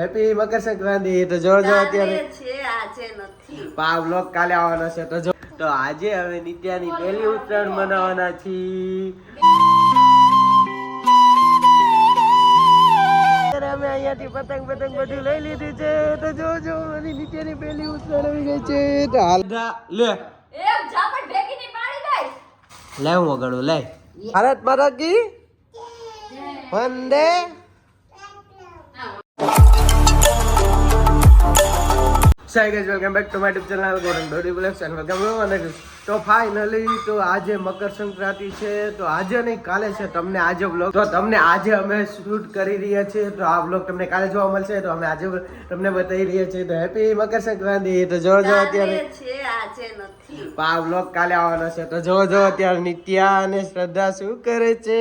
Happy Makar Sankranti તો જો જો અત્યારે આ બ્લોગ કાલે આવવાનો છે. તો જો તો આજે હવે નિત્યાની પહેલી ઉત્તરાયણ મનાવવાના છીએ. અમે અહીંયાથી પતંગ પતંગ બધું લઈ લીધું છે. તો જો જો મારી નિત્યાની પહેલી ઉત્તરાયણ આવી ગઈ છે. તો હાલ લે. લે હું વગાડું લે. ભારત માતા કી? વંદે Sai guys welcome back to my YouTube channel ગોરન ડોડી બ્લેક્સ એન્ડ વેલકમ અને તો ફાઇનલી તો આજે મકર સંક્રાંતિ છે તો આજે નહીં કાલે છે તમને આજે બ્લોગ તો તમને આજે અમે શૂટ કરી રહ્યા છીએ તો આ બ્લોગ તમને કાલે જોવા મળશે તો અમે આજે તમને બતાવી રહ્યા છીએ. તો હેપી મકર સંક્રાંતિ. તો જો જો અત્યારે. આ બ્લોગ કાલે આવવાનો છે. તો જો જો અત્યારે નિત્યા અને શ્રદ્ધા શું કરે છે?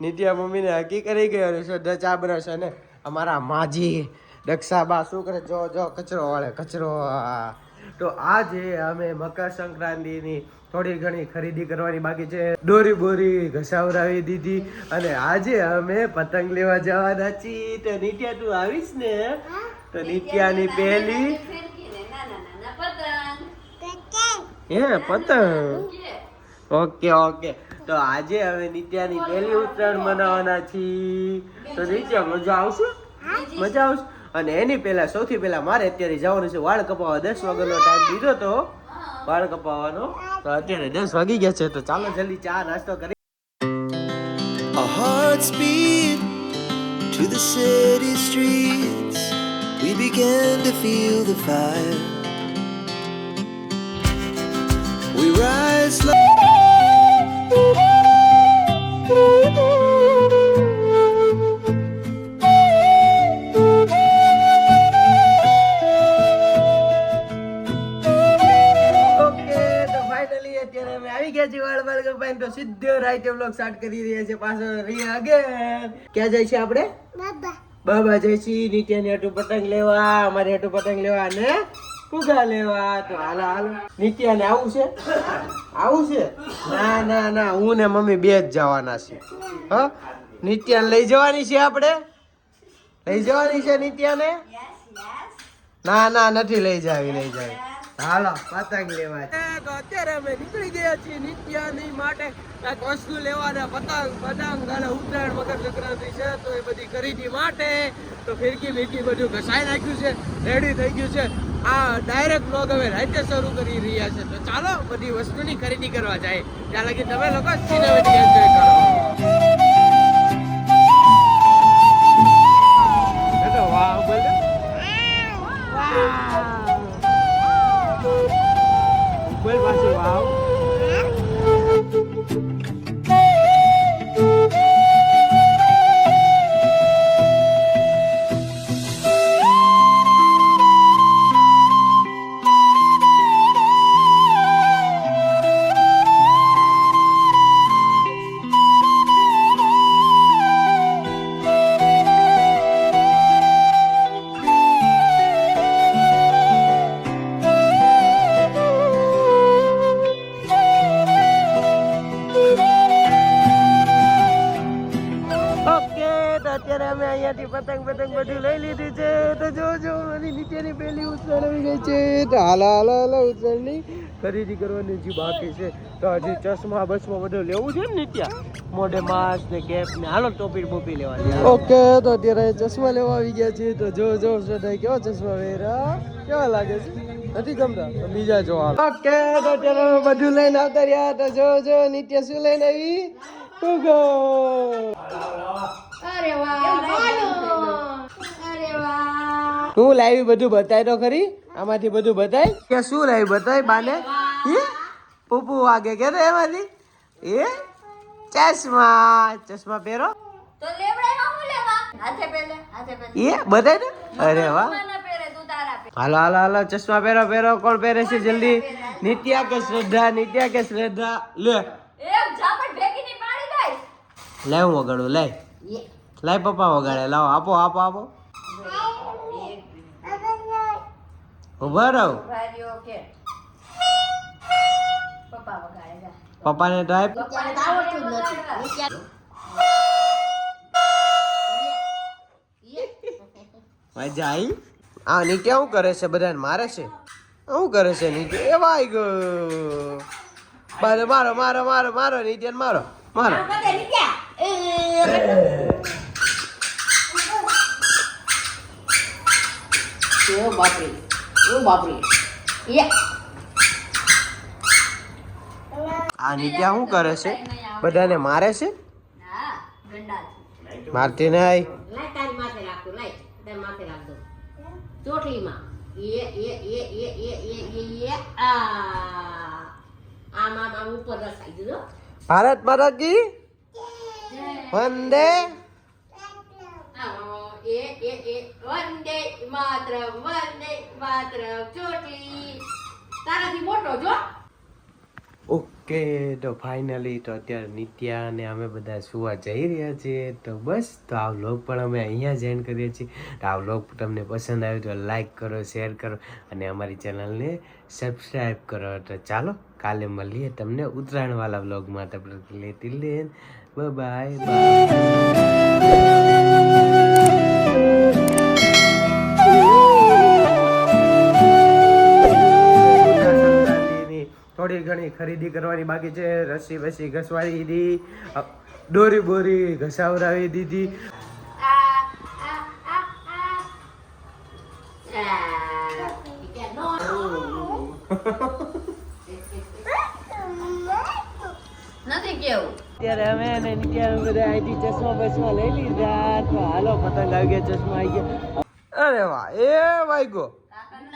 નિત્યા મમ્મીને હકી કરી ગયો અને શ્રદ્ધા ચા બનાવશે ને અમારા માજી દક્ષાબા શું કરે? જો જો કચરો વાળે કચરો તો આજે અમે મકર સંક્રાંતિની થોડી ઘણી ખરીદી કરવાની બાકી છે. દોરી બોરી ઘસાવરાવી દીધી અને આજે અમે પતંગ લેવા જવાના છીએ. તો નિત્યા તું આવીશ ને? તો નિત્યાની પહેલી નાના નાના પતંગ. હે પતંગ? Okay okay. તો આજે અમે નિત્યાની પહેલી ઉત્તરાયણ મનાવવાના છીએ. તો નિત્યા મજા આવશે? મજા આવશે? અને એની પહેલા સૌથી પહેલા મારે અત્યારે જવાનું છે વાળ કપાવવા દસ વાગ્યાનો ટાઈમ દીધો તો વાળ કપાવવાનો તો અત્યારે દસ વાગી ગયા છે, તો ચાલો જલ્દી ચા નાસ્તો કરી to the city streets. We began to feel the fire. We rise okay અત્યારે અમે આવી ગયા છીએ વાળ વાળ કપાઈને તો સીધો રાઈટ બ્લોગ સ્ટાર્ટ કરી રહ્યા છે. પાછો રી અગેન ક્યાં જાય છે આપણે? બાબા. જયસી નિત્યાની હાટુ પતંગ લેવા. અમારી હાટુ પતંગ લેવા અને ફુગા લેવા. તો હાલો હાલો. નિત્યાને આવું છે? આવું છે? ના ના ના. હું ને મમ્મી બે જ જવાના છે હ? નિત્યાને લઈ જવાની છે આપણે? લઈ જવાની છે નિત્યાને? ના ના નથી લઈ જાવી લઈ જાવી. હાલો, પતંગ લેવા અત્યારે અમે નીકળી ગયા છીએ નિત્યાની માટે. કાંઈક વસ્તુ લેવાના, પતંગ પતંગ અને ઉત્તરાયણ, મકર સંક્રાંતિ છે, તો એ બધી ખરીદી માટે. તો ફિરકી ફિરકી બધું ઘસાઈ નાખ્યું છે રેડી થઈ ગયું છે. આ ડાયરેક્ટ બ્લોગ હવે રાતે શરૂ કરી રહ્યા છે. તો ચાલો, બધી વસ્તુની ખરીદી કરવા જાય. ત્યાં લગી તમે લોકો સિનેમેટિક એન્જોય કરો. અહીંયાથી પતંગ પતંગ બધું લઈ લીધું છે. તો જોજો જો મારી નીચેની પેલી ઉત્તરાયણ આવી ગઈ છે. તો હાલા હાલા હાલા ઉત્તરાયણની ખરીદી કરવાની હજી બાકી છે. તો હજી ચશ્મા બસમાં બધું લેવું છે ને ત્યાં? મોઢે માસ્ક ને કેપ ને. હાલો ટોપી બોપી લેવાની. ઓકે તો અત્યારે ચશ્મા લેવા આવી ગયા છે. તો જો જો શ્રદ્ધા કેવા ચશ્મા વેરા કેવા લાગે છે? નથી ગમતા? તો બીજા જો ઓકે તો અત્યારે બધું લઈને આવતા રહ્યા. તો જો જો નિત્ય શું લઈને આવી? ફુગો અરે વાહ અરે વાહ. તું લાવી બધું બતાય તો ખરી? આમાંથી બધું બતાય? કે શું લાવી બતાય બાને? હે? પૂપુ વાગે કે રે એમાંથી? એ ચશ્મા ચશ્મા પહેરો. તો લેવડાવ્યા હું લેવા? હાથે પહેલે હાથે પહેલે. એ બતાય ને? અરે વાહ. ના પહેરે તું તારા પહેરે. હાલો હાલો હાલો ચશ્મા પહેરો પહેરો. કોણ પહેરે છે જલ્દી? નિત્યા કે શ્રદ્ધા નિત્યા કે શ્રદ્ધા? લે. લે હું વગાડું લે. લાય પપ્પા વગાડે, લાવો, આપો આપો આપો. ઊભા રહો. પપ્પાને નથી મજા આવી આ નીચે શું કરે છે, બધાને મારે છે. શું કરે છે નીચે. એ ભાઈ ગયો બારે મારો મારો મારો મારો, નીચે મારો. મારો. ઓ બાપરે. ઓ બાપરે. આ નિત્યા શું કરે છે? બધાને મારે છે? મારતી નહીં ચોટલીમાં. એ એ એ એ એ એ એ આમાં ભારત માતા વંદે. વંદે માત્ર વંદે માત્ર ચોટલી. તારાથી મોટો જો ઓકે, તો ફાઇનલી તો અત્યારે નિત્યા અને અમે બધા સુવા જઈ રહ્યા છીએ. તો બસ, તો આ વ્લોગ પણ અમે અહીંયા જ એન્ડ કરીએ છીએ. તો આ વ્લોગ તમને પસંદ આવ્યો તો લાઈક કરો શેર કરો અને અમારી ચેનલને સબસ્ક્રાઈબ કરો. તો ચાલો, કાલે મળીએ તમને ઉત્તરાયણવાળા વ્લોગમાં તમને લેતી લેન બાય બાય થોડી ઘણી ખરીદી કરવાની બાકી છે. રસી બસી ઘસવાડી દીધી. દોરી બોરી ઘસાવરાવી દીધી. અમે અને ત્યારે બધા અહીંથી ચશ્મા બસમાં લઈ લીધા. તો હાલો પતંગ આવી ગયા ચશ્મા આવી ગયા. અરે વાહ એ વાગ્યો.